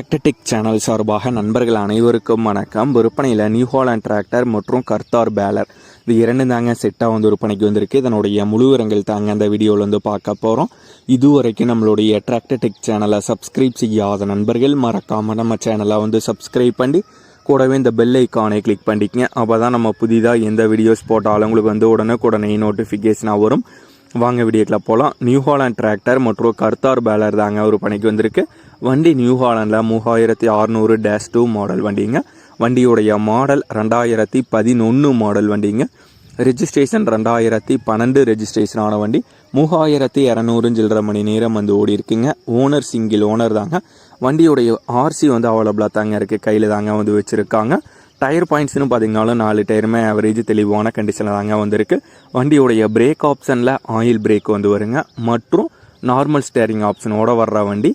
டிராக்டடிக் channel சார்பாக நண்பர்கள் அனைவருக்கும் வணக்கம். விற்பனையில் நியூ ஹாலண்ட் டிராக்டர் மற்றும் கர்த்தார் பேலர் இது இரண்டு தாங்க செட்டாக வந்து விற்பனைக்கு வந்திருக்கு. இதனுடைய முழு விவரங்கள் தாங்க அந்த வீடியோவில் வந்து பார்க்க போகிறோம் இதுவரைக்கும் நம்மளுடைய டிராக்டடிக் சேனலை சப்ஸ்கிரைப் செய்யாத நண்பர்கள் மறக்காமல் நம்ம சேனலை வந்து சப்ஸ்கிரைப் பண்ணி கூடவே இந்த பெல் ஐக்கானை கிளிக் பண்ணிக்கங்க. அப்போ தான் நம்ம புதிதாக எந்த வீடியோஸ் போட்டாலும் உங்களுக்கு வந்து உடனே உடனே நோட்டிஃபிகேஷனாக வரும். வாங்க வீடியோக்கில் போகலாம் நியூ ஹாலாண்ட் டிராக்டர் மற்றும் கர்த்தார் பேலர் தாங்க ஒரு பணிக்கு வந்திருக்கு. வண்டி நியூ ஹாலாண்டில் மூவாயிரத்தி அறநூறு டேஷ் டூ மாடல் வண்டிங்க. வண்டியுடைய மாடல் ரெண்டாயிரத்தி பதினொன்று மாடல் வண்டிங்க. ரெஜிஸ்ட்ரேஷன் ரெண்டாயிரத்தி பன்னெண்டு ரெஜிஸ்ட்ரேஷன் ஆன வண்டி. மூவாயிரத்தி இரநூறு சில்லரை மணி நேரம் வந்து ஓடி இருக்குங்க. ஓனர் சிங்கிள் ஓனர் தாங்க. வண்டியுடைய ஆர்சி வந்து அவைலபிளாக தாங்க இருக்குது கையில் தாங்க வந்து வச்சுருக்காங்க. டயர் பாயிண்ட்ஸ்னு பார்த்தீங்கனாலும் நாலு டயருமே ஆவரேஜ் தெளிவான கண்டிஷனில் தாங்க வந்திருக்கு. வண்டியுடைய பிரேக் ஆப்ஷனில் ஆயில் பிரேக் வந்து வருங்க. மற்றும் நார்மல் ஸ்டேரிங் ஆப்ஷனோட வர்ற வண்டி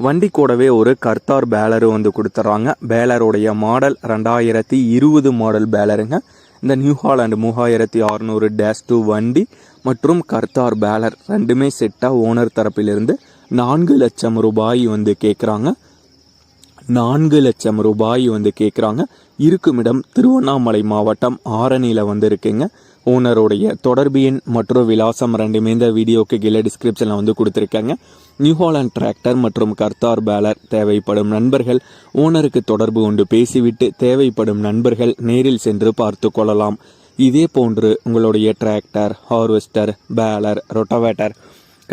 வண்டி கூடவே ஒரு கர்த்தார் பேலரும் வந்து கொடுத்துட்றாங்க பேலருடைய மாடல் ரெண்டாயிரத்தி இருபது மாடல் பேலருங்க இந்த நியூ ஹாலண்ட் மூவாயிரத்தி அறநூறு டேஷ் டூ வண்டி மற்றும் கர்த்தார் பேலர் ரெண்டுமே செட்டாக ஓனர் தரப்பிலிருந்து நான்கு லட்சம் ரூபாய் வந்து கேட்குறாங்க நான்கு லட்சம் ரூபாய் வந்து கேட்குறாங்க இருக்குமிடம் திருவண்ணாமலை மாவட்டம் ஆரணியில் வந்து இருக்குங்க. ஓனருடைய தொடர்பு எண் மற்றும் விலாசம் ரெண்டுமே இந்த வீடியோக்கு கீழே டிஸ்கிரிப்ஷனில் வந்து கொடுத்துருக்காங்க. நியூ ஹாலண்ட் டிராக்டர் மற்றும் கர்த்தார் பேலர் தேவைப்படும் நண்பர்கள் ஓனருக்கு தொடர்பு கொண்டு பேசிவிட்டு தேவைப்படும் நண்பர்கள் நேரில் சென்று பார்த்து கொள்ளலாம். இதே போன்று உங்களுடைய டிராக்டர் ஹார்வெஸ்டர் பேலர் ரொட்டவேட்டர்